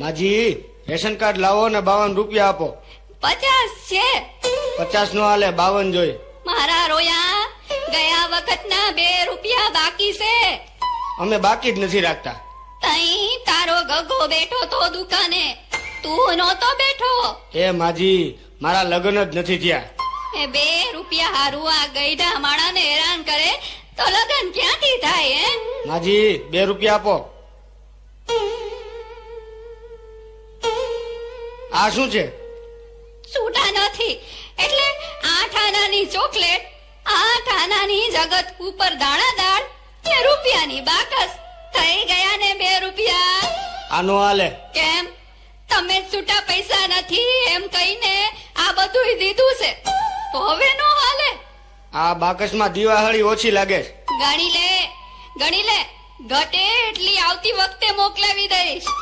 માજી ration card લાવો ને બાવન રૂપિયા આપો. પચાસ છે. પચાસ નો હાલે બાવન જોઈ. મારા રોયા ગયા વખતના બે રૂપિયા બાકી છે. અમે બાકી જ નથી રાખતા. તઈ તારો ગગો બેઠો તો દુકાને. તું નહોતો બેઠો. એ માજી મારા લગ્ન જ નથી થયા. એ બે રૂપિયા હારું આ ગઈઢા માણાને હેરાન કરે તો લગ્ન ક્યાંથી થાય હે માજી બે રૂપિયા આપો. આ શું છે? છૂટા નથી. એટલે આઠ આનાની ચોકલેટ આઠ આનાની જગત ઉપર દાણા દાળ બે રૂપિયાની બાકસ. થઈ ગયા ને બે રૂપિયા. આનો હાલે કેમ? તમે છૂટા પૈસા નથી એમ કહીને આ બધું દીધું છે. તો હવે નો હાલે. આ બાકસમાં દિવાળી ઓછી લાગે ગણી લે ગણી લે. ઘટે એટલી આવતી વખતે મોકલાવી દઈશ.